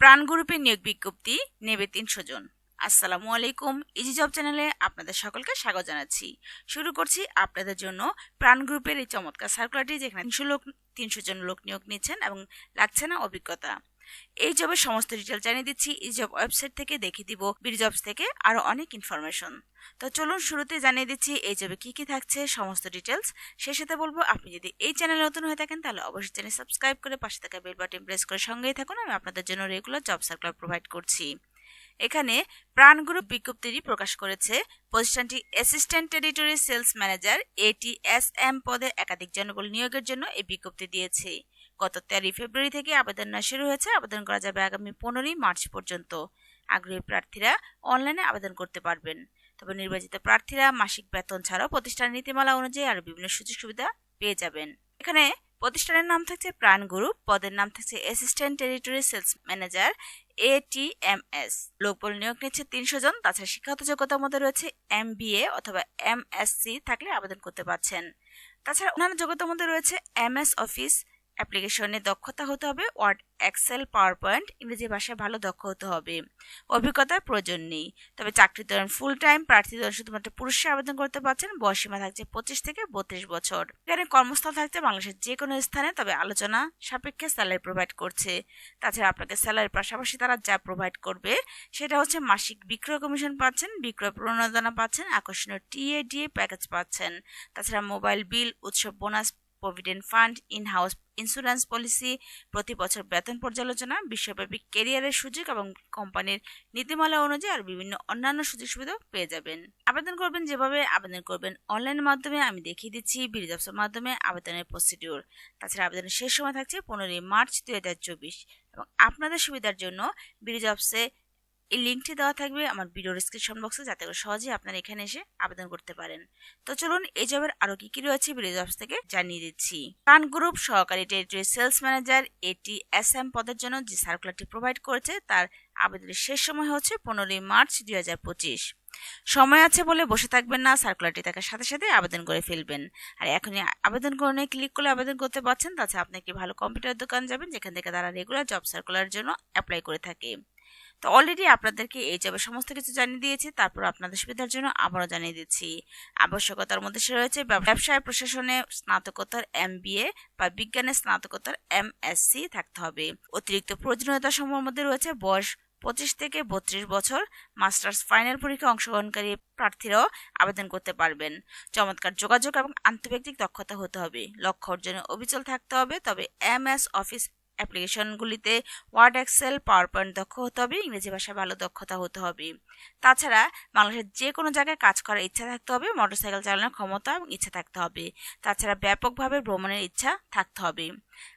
প্রাণ গ্রুপে নিয়োগ বিজ্ঞপ্তি নেবে তিনশো জন। আসসালামু আলাইকুম ইজি জব চ্যানেলে আপনাদের সকলকে স্বাগত জানাচ্ছি। শুরু করছি আপনাদের জন্য প্রাণ গ্রুপের এই চমৎকার সার্কুলারটি যেখানে তিনশো লোক, তিনশো জন লোক নিয়োগ নিচ্ছেন এবং লাগছে না অভিজ্ঞতা। এই জবের সমস্ত ডিটেল জানিয়ে দিচ্ছি, এই জব ওয়েবসাইট থেকে দেখিয়ে দিব বিডি জবস থেকে আরও অনেক ইনফরমেশন তো চলুন শুরুতে জানিয়ে দিচ্ছি, এই জবে কি কি থাকছে, সমস্ত ডিটেলস সেই সাথে বলব, আপনি যদি এই চ্যানেলে নতুন হয়ে থাকেন, তাহলে অবশ্যই চ্যানেল সাবস্ক্রাইব করে পাশে থাকা বেল বাটন প্রেস করে সঙ্গেই থাকুন, আমি আপনাদের জন্য রেগুলার জব সার্কুলার প্রোভাইড করছি। এখানে প্রাণ গ্রুপ বিজ্ঞপ্তিটি প্রকাশ করেছে, প্রতিষ্ঠানটি assistant territory sales manager ATSM পদে একাধিক জনবল নিয়োগের জন্য এই বিজ্ঞপ্তি দিয়েছে। গত তেরোই ফেব্রুয়ারি থেকে আবেদন নেওয়া শুরু হয়েছে। আবেদন করা যাবে আগামী পনেরোই মার্চ পর্যন্ত। আগ্রহী প্রার্থীরা অনলাইনে আবেদন করতে পারবেন। তবে নির্বাচিত প্রার্থীরা মাসিক বেতন ছাড়াও প্রতিষ্ঠানের নীতিমালা অনুযায়ী আরও বিভিন্ন সুযোগ সুবিধা পেয়ে যাবেন। এখানে প্রতিষ্ঠানের নাম থাকছে প্রাণ গ্রুপ পদের নাম থাকছে assistant territory sales manager, ATMS. লোকবল নিয়োগ নিচ্ছে তিনশো জন, তাছাড়া শিক্ষাগত যোগ্যতার মধ্যে রয়েছে এম অথবা এমএসসি থাকলে আবেদন করতে পারছেন। তাছাড়া অন্যান্য যোগ্যতার মধ্যে রয়েছে এমএস অফিস অ্যাপ্লিকেশনে দক্ষতা হতে হবে, ওয়ার্ড, এক্সেল পাওয়ার পয়েন্ট ইংরেজি ভাষায় ভালো দক্ষ হতে হবে। অভিজ্ঞতার প্রয়োজন নেই। তবে চাকরি দৌড়ান ফুল টাইম প্রার্থী দৌড়ান শুধুমাত্র পুরুষে আবেদন করতে পারছেন বয়সীমা থাকছে পঁচিশ থেকে বত্রিশ বছর। এখানে কর্মস্থল থাকছে বাংলাদেশের যে কোনো স্থানে, তবে আলোচনা সাপেক্ষে স্যালারি প্রোভাইড করছে। তাছাড়া আপনাকে স্যালারির পাশাপাশি তারা যা প্রোভাইড করবে, সেটা হচ্ছে মাসিক বিক্রয় কমিশন পাচ্ছেন, বিক্রয় প্রণোদনা পাচ্ছেন, আকর্ষণীয় টিএ ডিএ প্যাকেজ পাচ্ছেন। তাছাড়া মোবাইল বিল উৎসব bonus provident fund in house insurance policy, প্রতি বছর বেতন পর্যালোচনা, বিশ্বব্যাপী কেরিয়ারের সুযোগ এবং কোম্পানির নীতিমালা অনুযায়ী আর বিভিন্ন অন্যান্য সুযোগ সুবিধা পেয়ে যাবেন। আবেদন করবেন যেভাবে আবেদন করবেন অনলাইনের মাধ্যমে। আমি দেখিয়ে দিচ্ছি বিরিজবসের মাধ্যমে আবেদনের প্রসিডিউর। তাছাড়া আবেদনের শেষ সময় থাকছে পনেরোই মার্চ দুই হাজার চব্বিশ এবং আপনাদের সুবিধার জন্য বিরিজবসে এই লিঙ্কটি দেওয়া থাকবে আমার ভিডিও ডিসক্রিপশন বক্সে যাতে করে সহজেই আপনারা এখানে এসে আবেদন করতে পারেন। তো চলুন, এই জবের আরও কি কি রয়েছে ভিডিও জবস থেকে জানিয়ে দিচ্ছি। কান গ্রুপ সহকারী territory sales manager A T S M পদের জন্য যে সার্কুলারটি প্রোভাইড করেছে, তার আবেদনের শেষ সময় হচ্ছে পনেরোই মার্চ দুই হাজার পঁচিশ। সময় আছে বলে বসে থাকবেন না সার্কুলারটি থাকার সাথে সাথে আবেদন করে ফেলবেন। আর এখনই আবেদন করে ক্লিক করলে আবেদন করতে পারছেন, তাছাড়া আপনি একটি ভালো কম্পিউটার দোকান যাবেন, যেখান থেকে তারা রেগুলার জব সার্কুলার জন্য অ্যাপ্লাই করে থাকে। তো অলরেডি আপনাদেরকে এই জবে সমস্ত কিছু জানিয়ে দিয়েছি। তারপর আপনাদের সুবিধার জন্য আবারও জানিয়ে দিচ্ছি। আবশ্যকতার মধ্যে সে রয়েছে ব্যবসায়, প্রশাসনে স্নাতকোত্তর এম বা বিজ্ঞানে স্নাতকোত্তর এম থাকতে হবে। অতিরিক্ত প্রয়োজনীয়তা সমূহের মধ্যে রয়েছে বয়স পঁচিশ থেকে বত্রিশ বছর। মাস্টার্স ফাইনাল পরীক্ষায় অংশগ্রহণকারী প্রার্থীরাও আবেদন করতে পারবেন। চমৎকার যোগাযোগ এবং আন্তর্জাতিক দক্ষতা হতে হবে। লক্ষ্য অর্জনে অবিচল থাকতে হবে। তবে এম এস অফিস অ্যাপ্লিকেশনগুলিতে ওয়ার্ড, এক্সেল পাওয়ার পয়েন্ট দক্ষ হতে হবে, ইংরেজি ভাষায় ভালো দক্ষতা হতে হবে। তাছাড়া বাংলাদেশের যে কোনো জায়গায় কাজ করার ইচ্ছা থাকতে হবে, মোটরসাইকেল চালানোর ক্ষমতা এবং ইচ্ছা থাকতে হবে। তাছাড়া ব্যাপকভাবে ভ্রমণের ইচ্ছা থাকতে হবে।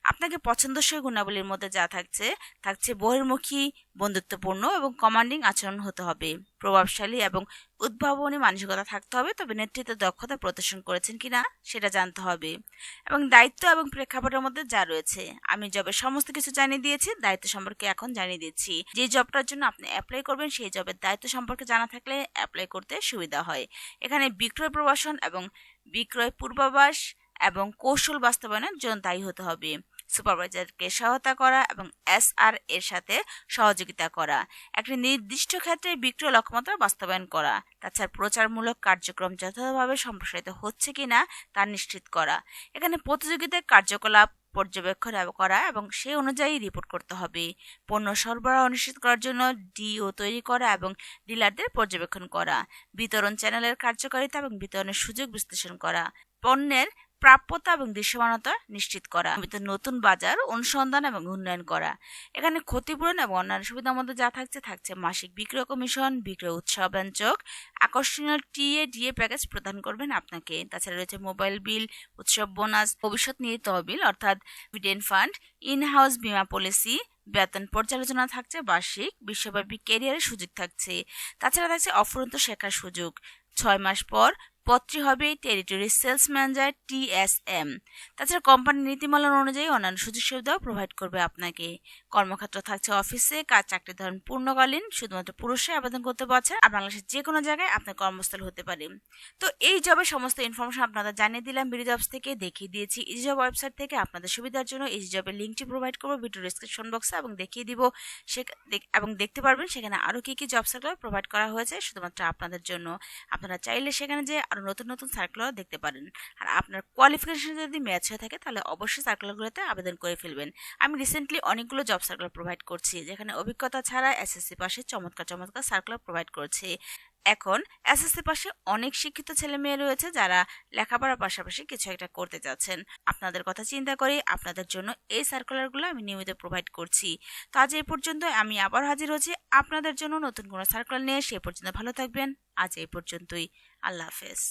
আপনাকে পছন্দসই গুণাবলীর মধ্যে যা থাকছে থাকছে বহির্মুখী বন্ধুত্বপূর্ণ এবং কমান্ডিং আচরণ হতে হবে। প্রভাবশালী এবং উদ্ভাবনী মানসিকতা থাকতে হবে, তবে নেতৃত্ব দক্ষতা প্রদর্শন করেছেন কিনা সেটা জানতে হবে। এবং দায়িত্ব এবং প্রেক্ষাপটের মধ্যে যা রয়েছে, আমি জবের সমস্ত কিছু জানিয়ে দিয়েছি, দায়িত্ব সম্পর্কে এখন জানিয়ে দিচ্ছি। যে জবটার জন্য আপনি অ্যাপ্লাই করবেন, সেই জবের দায়িত্ব সম্পর্কে জানা থাকলে অ্যাপ্লাই করতে সুবিধা হয়। এখানে বিক্রয় প্রবাসন এবং বিক্রয় পূর্বাভাস এবং কৌশল বাস্তবায়নের জন্য দায়ী হতে হবে। সুপারভাইজারকে সহায়তা করা এবং এস আর এর সাথে সহযোগিতা করা। একটি নির্দিষ্ট ক্ষেত্রে বিক্রয় লক্ষ্যমাত্রা বাস্তবায়ন করা। তাছাড়া প্রচারমূলক কার্যক্রম যথাযথভাবে সম্প্রসারিত হচ্ছে কিনা তা নিশ্চিত করা। এখানে প্রতিযোগিতার কার্যকলাপ পর্যবেক্ষণ করা এবং সেই অনুযায়ী রিপোর্ট করতে হবে। পণ্য সরবরাহ নিশ্চিত করার জন্য ডিও তৈরি করা এবং ডিলারদের পর্যবেক্ষণ করা। বিতরণ চ্যানেলের কার্যকারিতা এবং বিতরণের সুযোগ বিশ্লেষণ করা। পণ্যের প্রাপ্যতা এবং দৃশ্যমানতা নিশ্চিত করা নতুন বাজার, অনুসন্ধান এবং উন্নয়ন করা। এখানে ক্ষতিপূরণ এবং অন্যান্য সুবিধার মধ্যে যা থাকছে থাকছে মাসিক বিক্রয় কমিশন, বিক্রয় উৎসবাঞ্চক আকর্ষণীয় টিএ ডিএ প্যাকেজ প্রদান করবেন আপনাকে। তাছাড়া রয়েছে মোবাইল বিল, উৎসব বোনাস, ভবিষ্যৎ নিয়ে তহবিল, অর্থাৎ ডিভিডেন্ড ফান্ড ইন হাউস বিমা পলিসি, বেতন পর্যালোচনা থাকছে, বার্ষিক, বিশ্বব্যাপী ক্যারিয়ারের সুযোগ থাকছে। তাছাড়া থাকছে অফুরন্ত শেখার সুযোগ। ছয় মাস পর পদটি হবে টেরিটরি সেলস ম্যানেজার টিএসএম তাছাড়া কোম্পানির নীতিমালা অনুযায়ী অন্যান্য সুযোগ সুবিধাও প্রোভাইড করবে আপনাকে। কর্মক্ষেত্র থাকছে অফিসে কাজ চাকরি ধরেন পূর্ণকালীন, শুধুমাত্র পুরুষরাই আবেদন করতে পারছেন, আর বাংলাদেশের যে কোনো জায়গায় আপনার কর্মস্থল হতে পারে। তো এই জবের সমস্ত ইনফরমেশন আপনাদের জানিয়ে দিলাম বিডি জবস থেকে দেখিয়ে দিয়েছি। ইজি জব ওয়েবসাইট থেকে আপনাদের সুবিধার জন্য ইজি জবের লিঙ্কটি প্রোভাইড করব ভিডিও ডিসক্রিপশন বক্সে এবং দেখিয়ে দিব। সে এবং দেখতে পারবেন সেখানে আরও কী কী জব সার্কুলার প্রোভাইড করা হয়েছে, শুধুমাত্র আপনাদের জন্য। আপনারা চাইলে সেখানে যে আরও নতুন নতুন সার্কুলার দেখতে পারেন। আর আপনার কোয়ালিফিকেশন যদি ম্যাচ হয়ে থাকে, তাহলে অবশ্যই সার্কুলারগুলোতে আবেদন করে ফেলবেন। আমি রিসেন্টলি অনেকগুলো জব সার্কুলার প্রোভাইড করছি, যেখানে অভিজ্ঞতা ছাড়া এসএসসি পাশে চমৎকার চমৎকার সার্কুলার প্রোভাইড করছে। এখন এসএসসি পাশে অনেক শিক্ষিত ছেলে মেয়ে রয়েছে যারা লেখাপড়ার পাশাপাশি কিছু একটা করতে চাচ্ছেন আপনাদের কথা চিন্তা করে আপনাদের জন্য এই সার্কুলারগুলো আমি নিয়মিত প্রোভাইড করছি। তো আজ এই পর্যন্ত আমি আবার হাজির হচ্ছি আপনাদের জন্য নতুন কোনো সার্কুলার নিয়ে। সে পর্যন্ত ভালো থাকবেন। আজ এই পর্যন্তই। আল্লাহ হাফেজ।